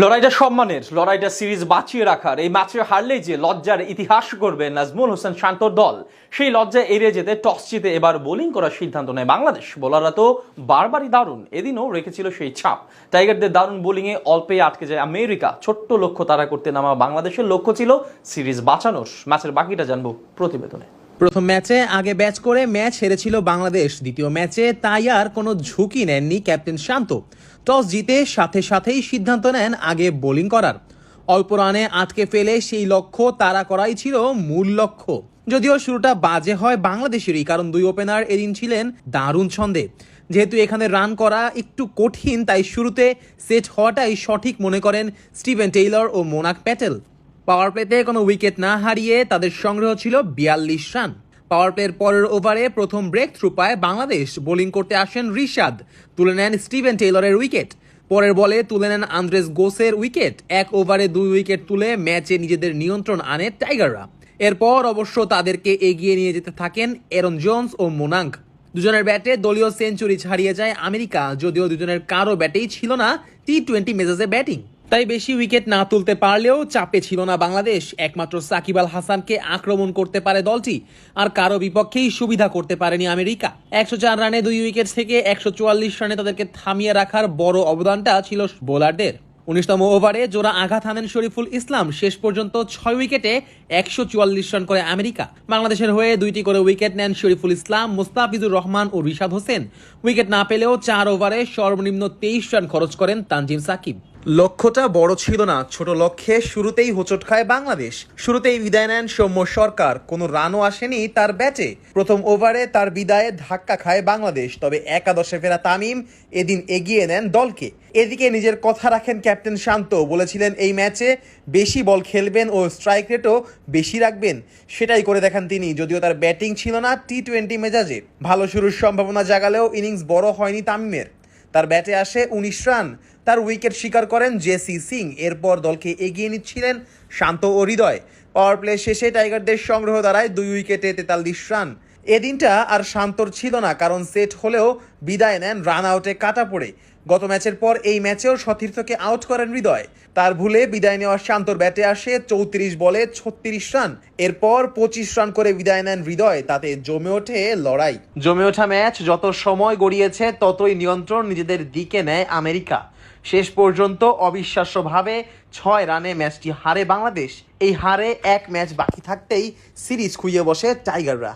লড়াইটা সম্মানের, লড়াইটা সিরিজ বাঁচিয়ে রাখার, এই ম্যাচে হারলেই যে লজ্জার ইতিহাস করবে নাজমুল হোসেন শান্তর দল, সেই লজ্জা এড়িয়ে যেতে টস জিতে এবার বোলিং করার সিদ্ধান্ত নেয় বাংলাদেশ। বোলাররা তো বারবারই দারুণ, এদিনও রেখেছিল সেই ছাপ। টাইগারদের দারুণ বোলিংয়ে অল্পে আটকে যায় আমেরিকা। ছোট্ট লক্ষ্য তারা করতে নামা বাংলাদেশের লক্ষ্য ছিল সিরিজ বাঁচানোর। ম্যাচের বাকিটা জানব প্রতিবেদনে। প্রথম ম্যাচে আগে ব্যাচ করে ম্যাচ হেরেছিল বাংলাদেশ। দ্বিতীয় ম্যাচে তাই আর কোনো ঝুঁকি নেননি ক্যাপ্টেন শান্ত। টস জিতে সাথে সাথেই সিদ্ধান্ত নেন আগে বোলিং করার। অল্প রানে আটকে ফেলে সেই লক্ষ্য তারা করাই ছিল মূল লক্ষ্য। যদিও শুরুটা বাজে হয় বাংলাদেশেরই, কারণ দুই ওপেনার এদিন ছিলেন দারুণ ছন্দে। যেহেতু এখানে রান করা একটু কঠিন, তাই শুরুতে সেট হওয়াটাই সঠিক মনে করেন স্টিভেন টেইলর ও মোনাক প্যাটেল। পাওয়ার প্লেতে কোনো উইকেট না হারিয়ে তাদের সংগ্রহ ছিল বিয়াল্লিশ রান। পাওয়ার প্লের পরের ওভারে প্রথম ব্রেক থ্রু পায় বাংলাদেশ। বোলিং করতে আসেন রিশাদ। তুলে নেন স্টিভেন টেইলরের উইকেট পরের বলে তুলে নেন আন্দ্রেস গোসের উইকেট এক ওভারে দুই উইকেট তুলে ম্যাচে নিজেদের নিয়ন্ত্রণ আনে টাইগাররা এরপর অবশ্য তাদেরকে এগিয়ে নিয়ে যেতে থাকেন এরন জোন্স ও মোনাঙ্ক দুজনের ব্যাটে দলীয় সেঞ্চুরি ছাড়িয়ে যায় আমেরিকা, যদিও দুজনের কারও ব্যাটেই ছিল না টি টোয়েন্টি মেজাজে ব্যাটিং তাই বেশি উইকেট না তুলতে পারলেও চাপে ছিল না বাংলাদেশ। একমাত্র সাকিব আল হাসানকে আক্রমণ করতে পারে দলটি, আর কারও বিপক্ষেই সুবিধা করতে পারেনি আমেরিকা। একশো চার রানে দুই উইকেট থেকে একশো চুয়াল্লিশ রানে তাদেরকে থামিয়ে রাখার বড় অবদানটা ছিল বোলারদের। উনিশতম ওভারে জোড়া আঘাত হানেন শরীফুল ইসলাম। শেষ পর্যন্ত ছয় উইকেটে একশো চুয়াল্লিশ রান করে আমেরিকা। বাংলাদেশের হয়ে দুইটি করে উইকেট নেন শরীফুল ইসলাম, মুস্তাফিজুর রহমান ও রিশাদ হোসেন। উইকেট না পেলেও চার ওভারে সর্বনিম্ন তেইশ রান খরচ করেন তানজিম সাকিব। লক্ষ্যটা বড় ছিল না। ছোট লক্ষ্যে শুরুতেই হোঁচট খায় বাংলাদেশ। শুরুতেই বিদায় নেন সৌম্য সরকার। কোনো রানও আসেনি তার ব্যাটে। প্রথম ওভারে তার বিদায়ে ধাক্কা খায় বাংলাদেশ। তবে একাদশে ফেরা তামিম এদিন এগিয়ে নেন দলকে। এদিকে নিজের কথা রাখেন ক্যাপ্টেন শান্ত। বলেছিলেন, এই ম্যাচে বেশি বল খেলবেন ও স্ট্রাইক রেটও বেশি রাখবেন। সেটাই করে দেখান তিনি। যদিও তার ব্যাটিং ছিল না টি টোয়েন্টি মেজাজে। ভালো শুরুর সম্ভাবনা জাগালেও ইনিংস বড় হয়নি তামিমের। তার ব্যাটে আসে উনিশ রান। তার উইকেট শিকার করেন জেসি সিং। এরপর দলকে এগিয়ে নিচ্ছিলেন শান্ত ও হৃদয়। পাওয়ার প্লে শেষে টাইগারদের সংগ্রহ দাঁড়ায় দুই উইকেটে তেতাল্লিশ রান। এদিনটা আর শান্তর ছিল না, কারণ সেট হলেও বিদায় নেন রান আউটে কাটা পড়ে। গত ম্যাচের পর এই ম্যাচেও সতীর্থকে আউট করেন হৃদয়। তার ভুলে বিদায় নেওয়া শান্তর ব্যাটে আসে চৌত্রিশ বলে ছত্রিশ রান। এরপর পঁচিশ রান করে বিদায় নেন হৃদয়, তাতে জমে ওঠে লড়াই। জমে ওঠা ম্যাচ যত সময় গড়িয়েছে, ততই নিয়ন্ত্রণ নিজেদের দিকে নেয় আমেরিকা। শেষ পর্যন্ত অবিশ্বাস্যভাবে ছয় রানে ম্যাচটি হারে বাংলাদেশ। এই হারে এক ম্যাচ বাকি থাকতেই সিরিজ খুইয়ে বসে টাইগাররা।